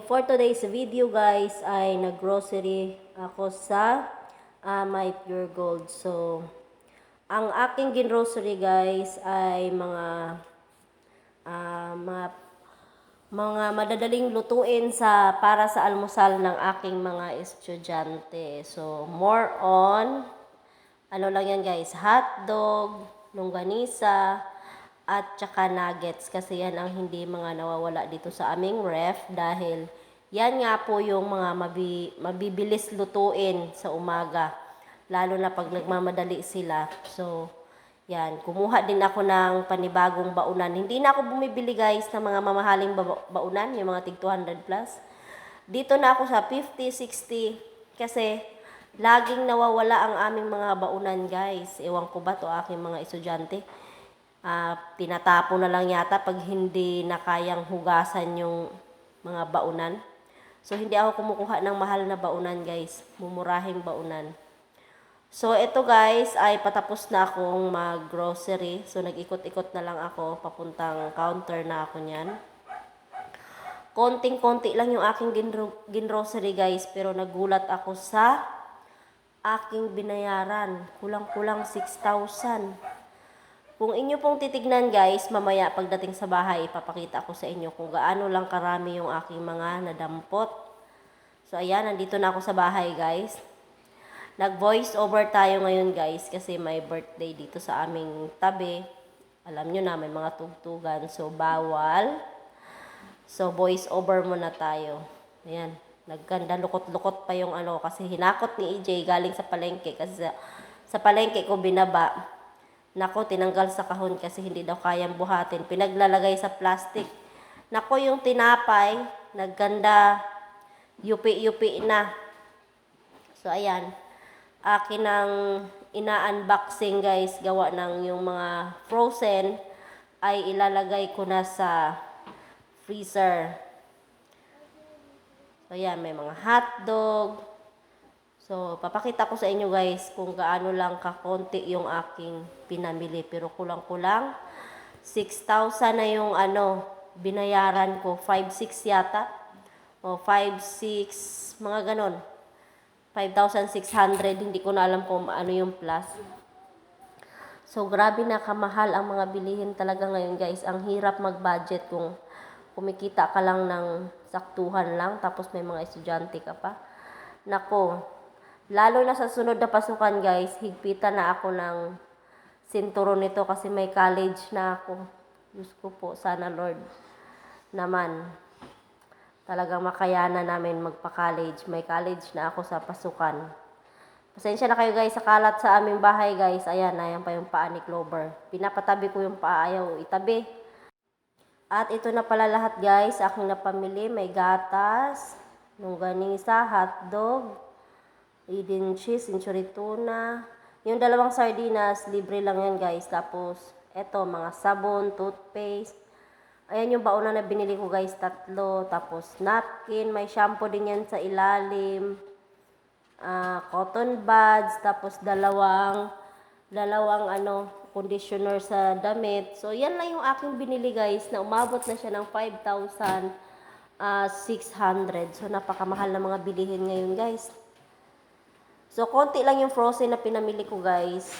for today's video guys ay naggrocery ako sa ah, My Pure Gold. So, ang aking ginrocery guys ay mga ah, mga mga madadaling lutuin sa para sa almusal ng aking mga estudyante. So, more on ano lang yan guys, hotdog, longganisa, at tsaka nuggets kasi yan ang hindi mga nawawala dito sa aming ref dahil yan nga po yung mga mabi, mabibilis lutuin sa umaga lalo na pag nagmamadali sila. So, yan, kumuha din ako ng panibagong baunan. Hindi na ako bumibili guys ng mga mamahaling ba- baunan, yung mga tig 200 plus. Dito na ako sa 50, 60 kasi laging nawawala ang aming mga baunan guys. Ewan ko ba to aking mga estudyante. Ah, tinatapo na lang yata pag hindi na kayang hugasan yung mga baunan. So hindi ako kumukuha ng mahal na baunan guys. Mumurahing baunan. So, ito guys, ay patapos na akong mag-grocery. So, nag-ikot-ikot na lang ako. Papuntang counter na ako niyan. Konting-konti lang yung aking ginro- ginrocery guys. Pero nagulat ako sa aking binayaran. Kulang-kulang 6,000. Kung inyo pong titignan guys, mamaya pagdating sa bahay, ipapakita ko sa inyo kung gaano lang karami yung aking mga nadampot. So, ayan, nandito na ako sa bahay guys. Nag-voice over tayo ngayon guys kasi may birthday dito sa aming tabi. Alam nyo na, may mga tugtugan. So, bawal. So, voice over muna tayo. Ayan. Nagganda, lukot-lukot pa yung ano. Kasi hinakot ni EJ galing sa palengke. Kasi sa, sa palengke ko binaba. Nako, tinanggal sa kahon kasi hindi daw kayang buhatin. Pinaglalagay sa plastic. Nako, yung tinapay, nagganda, yupi-yupi na. So, ayan akin ang ina-unboxing guys, gawa ng yung mga frozen, ay ilalagay ko na sa freezer. So, yan, may mga hotdog. So, papakita ko sa inyo guys kung gaano lang kakonti yung aking pinamili. Pero kulang-kulang, 6,000 na yung ano, binayaran ko. 5,600 yata. O 5,600, mga ganon. 5,600, hindi ko na alam kung ano yung plus. So, grabe na kamahal ang mga bilihin talaga ngayon, guys. Ang hirap mag-budget kung kumikita ka lang ng saktuhan lang, tapos may mga estudyante ka pa. Nako, lalo na sa sunod na pasukan, guys, higpitan na ako ng sinturon nito kasi may college na ako. Diyos ko po, sana Lord naman talagang makayanan namin magpa-college. May college na ako sa pasukan. Pasensya na kayo guys sa kalat sa aming bahay guys. Ayan, ayan pa yung paa ni Clover. Pinapatabi ko yung paa, ayaw itabi. At ito na pala lahat guys, aking napamili. May gatas, longganisa, hotdog, Eden cheese, century tuna. Yung dalawang sardinas, libre lang yan guys. Tapos, eto, mga sabon, toothpaste, Ayan yung bauna na binili ko guys, tatlo. Tapos napkin, may shampoo din yan sa ilalim. Ah, cotton buds, tapos dalawang dalawang ano, conditioner sa damit. So yan lang yung aking binili guys na umabot na siya ng 5,600. So napakamahal na mga bilihin ngayon guys. So konti lang yung frozen na pinamili ko guys.